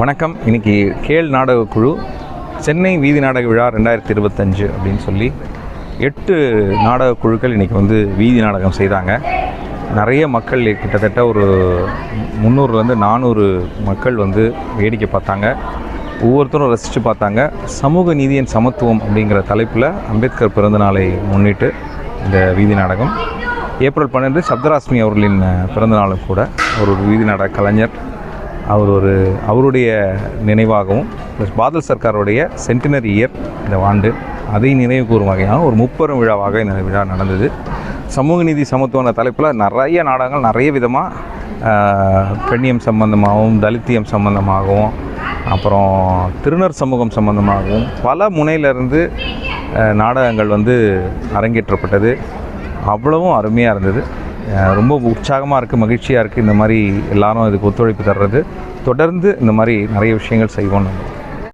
வணக்கம். இன்றைக்கி கேள் நாடக குழு சென்னை வீதி நாடக விழா ரெண்டாயிரத்தி இருபத்தஞ்சு அப்படின்னு சொல்லி எட்டு நாடக குழுக்கள் இன்றைக்கி வந்து வீதி நாடகம் செய்தாங்க. நிறைய மக்கள் கிட்டத்தட்ட ஒரு முந்நூறுலேருந்து நானூறு மக்கள் வந்து வேடிக்கை பார்த்தாங்க. ஒவ்வொருத்தரும் ரசித்து பார்த்தாங்க. சமூக நீதியின் சமத்துவம் அப்படிங்கிற தலைப்பில் அம்பேத்கர் பிறந்தநாளை முன்னிட்டு இந்த வீதி நாடகம். ஏப்ரல் பன்னெண்டு சப்தராஸ்மி அவர்களின் பிறந்தநாளும் கூட ஒரு வீதி நாடக கலைஞர் அவர் ஒரு அவருடைய நினைவாகவும் ப்ளஸ் பாதல் சர்க்காருடைய சென்டினரி இயர் இந்த ஆண்டு அதை நினைவு கூறும் வகையான ஒரு முப்பெரும் விழாவாக இந்த விழா நடந்தது. சமூக நீதி சமத்துவன தலைப்பில் நிறைய நாடகங்கள் நிறைய விதமாக பெண்ணியம் சம்பந்தமாகவும் தலித்தியம் சம்பந்தமாகவும் அப்புறம் திருநர் சமூகம் சம்பந்தமாகவும் பல முனையிலிருந்து நாடகங்கள் வந்து அரங்கேற்றப்பட்டது. அவ்வளவும் அருமையாக இருந்தது. ரொம்ப உற்சாகமாக இருக்குது மகிழ்ச்சியாக இருக்குது இந்த மாதிரி எல்லாரும் இதுக்கு ஒத்துழைப்பு தர்றது. தொடர்ந்து இந்த மாதிரி நிறைய விஷயங்கள் செய்வோம் நம்ம.